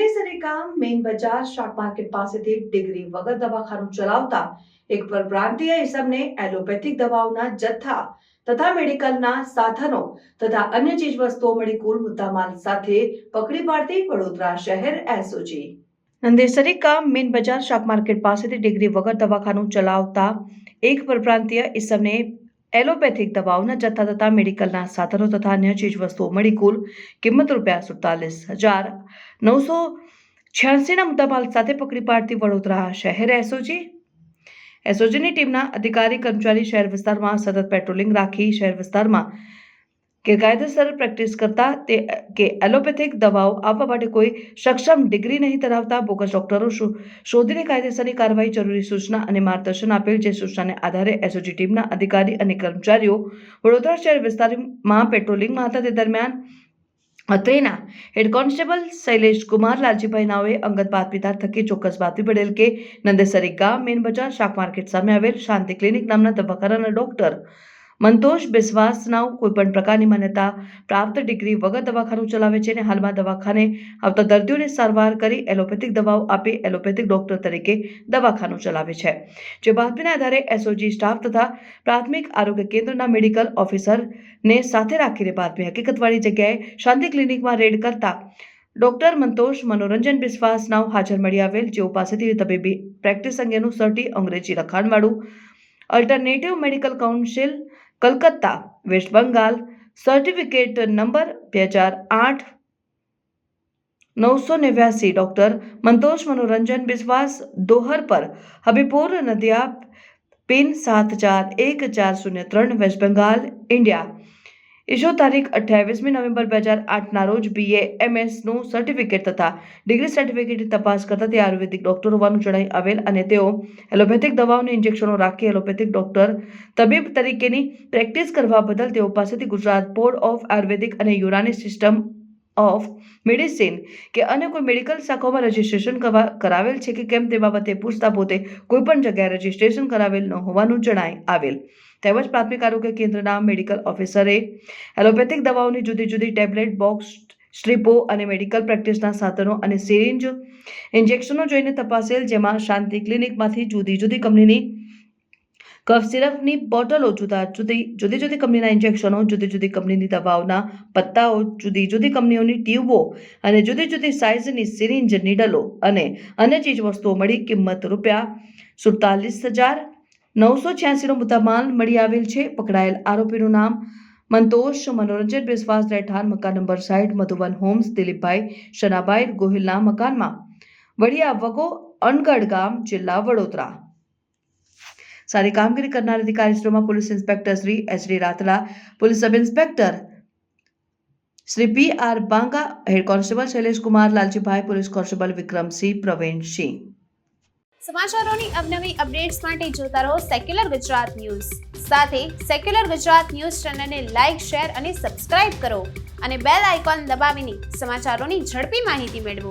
નંદેસરી ગામ મેઇન બજાર શાક માર્કેટ પાસેથી ડિગ્રી વગર દવાખાનું ચલાવતા એક પરપ્રાંતીય ઇસમને એલોપેથિક દવાઓના જથ્થા તથા મેડિકલના સાધનો તથા અન્ય ચીજવસ્તુઓ મળી કુલ મુદ્દામાલ સાથે પકડી પાડતી વડોદરા શહેર એસઓજી. નંદેસરી ગામ મેઇન બજાર શાક માર્કેટ પાસેથી ડિગ્રી વગર દવાખાનું ચલાવતા એક પરપ્રાંતીય ઇસમને એલોપેથિક દવાઓના જથ્થા તથા મેડિકલના સાધનો તથા અન્ય ચીજવસ્તુઓ મળી કુલ કિંમત રૂપિયા સુડતાલીસ હજાર નવસો છ્યાસીના મુદ્દામાલ સાથે પકડી પાડતી વડોદરા શહેર એસઓજી એસઓજીની ટીમના અધિકારી, કર્મચારી, શહેર વિસ્તારમાં સતત પેટ્રોલિંગ રાખી શહેર વિસ્તારમાં ગેરકાયદેસર પ્રેક્ટિસ કરતા તે, કે એલોપેથિક દવાઓ આપવા માટે કોઈ સક્ષમ ડિગ્રી નહીં ધરાવતા બોગસ ડોક્ટરો શોધીને કાયદેસરની કાર્યવાહી જરૂરી સૂચના અને માર્ગદર્શન આપેલ જે સૂચનાને આધારે એસઓજી ટીમના અધિકારી અને કર્મચારીઓ વડોદરા શહેર વિસ્તારમાં પેટ્રોલિંગમાં હતા. તે દરમિયાન અત્રેના હેડ કોન્સ્ટેબલ શૈલેષ કુમાર લાલજીભાઈ નાવે અંગત બાતમીદાર થકી ચોક્કસ બાતમી પડેલ કે નંદેસરી ગામ, મેન બજાર, શાક માર્કેટ સામે આવેલ શાંતિ ક્લિનિક નામના દવાખાનાના ડોક્ટર મંતોષ બિસ્વાસ નાવ કોઈપણ પ્રકારની માન્યતા પ્રાપ્ત ડિગ્રી વગર દવાખાનું ચલાવે છે અને હાલમાં દવાખાને આવતા દર્દીઓને સારવાર કરી એલોપેથિક દવાઓ આપી એલોપેથિક ડોક્ટર તરીકે દવાખાનું ચલાવે છે. જે બાતમીના આધારે એસઓજી સ્ટાફ તથા પ્રાથમિક આરોગ્ય કેન્દ્રના મેડિકલ ઓફિસરને સાથે રાખીને બાતમી હકીકતવાળી જગ્યાએ શાંતિ ક્લિનિકમાં રેડ કરતા ડોક્ટર મંતોષ મનોરંજન બિસ્વાસ હાજર મળી આવેલ. જેઓ પાસેથી તબીબી પ્રેક્ટિસ અંગેનું સર્ટી અંગ્રેજી લખાણવાળું alternative medical council Calcutta west Bengal certificate number બે હજાર આઠ નવસો નેવ્યાસી ડોક્ટર મંતોષ મનોરંજન બિસ્વાસ દોહર પર હબીપુર નદિયા પિન સાત ચાર એક ચાર શૂન્ય ત્રણ વેસ્ટ બંગાળ ઇન્ડિયા ઇશો તારીખ અઠ્યાવીસમી નવેમ્બર બે હજાર આઠના રોજ બીએ એમએસનું સર્ટિફિકેટ તથા ડિગ્રી સર્ટિફિકેટની તપાસ કરતા તે આયુર્વેદિક ડોક્ટર હોવાનું જણાઈ આવેલ અને તેઓ એલોપેથિક દવાઓની ઇન્જેક્શનો રાખી એલોપેથિક ડોક્ટર તબીબ તરીકેની પ્રેક્ટિસ કરવા બદલ તેઓ પાસેથી ગુજરાત બોર્ડ ઓફ આયુર્વેદિક અને યુનાની સિસ્ટમ ઓફ મેડિસિન કે અન્ય કોઈ મેડિકલ શાખાઓમાં રજિસ્ટ્રેશન કરવા, કરાવેલ છે કે કેમ તે બાબતે પૂછતા પોતે કોઈપણ જગ્યાએ રજિસ્ટ્રેશન કરાવેલ ન હોવાનું જણાય આવેલ. તેમજ પ્રાથમિક આરોગ્ય કેન્દ્રના મેડિકલ ઓફિસરે એલોપેથિક દવાઓની જુદી જુદી ટેબ્લેટ, બોક્સ, સ્ટ્રીપો અને મેડિકલ પ્રેક્ટિસના સાધનો અને સિરિંજ ઇન્જેક્શનો જોઈને તપાસેલ, જેમાં શાંતિ ક્લિનિકમાંથી જુદી જુદી કંપનીની કફ સિરપની બોટલો જુદા જુદી જુદી જુદી કંપનીના ઇન્જેક્શનો જુદી જુદી કંપનીની દવાઓના પત્તાઓ, જુદી જુદી કંપનીઓની ટ્યુબો અને જુદી જુદી સાઇઝની સિરિંજ નીડલો અને અન્ય ચીજવસ્તુઓ મળી કિંમત રૂપિયા સુડતાલીસ હજાર નવસો છ્યાસીનો મુદ્દામાલ મળી આવેલ છે. પકડાયેલ આરોપીનું નામ મંતોષ મનોરંજન બિસ્વાસ રહેઠાણ મકાન નંબર સાઈઠ મધુબન હોમ્સ, દિલીપભાઈ શનાભાઈ ગોહિલના મકાનમાં. વડિયા વગો અનગઢ ગામ, જિલ્લા વડોદરા. સારી કામગીરી કરનાર અધિકારીશ્રીઓમાં police inspector Shri H D Ratla, police sub inspector Shri P R Banga, head constable Shailesh Kumar, Laljibhai, police constable Vikramsinh Pravinsinh સમાચારોની અવનવી અપડેટ્સ માટે જોતા રહો સેક્યુલર ગુજરાત ન્યૂઝ. સાથે સેક્યુલર ગુજરાત ન્યૂઝ ચેનલને લાઇક શેર અને સબસ્ક્રાઇબ કરો અને બેલ આઇકોન દબાવીને સમાચારોની ઝડપી માહિતી મેળવો.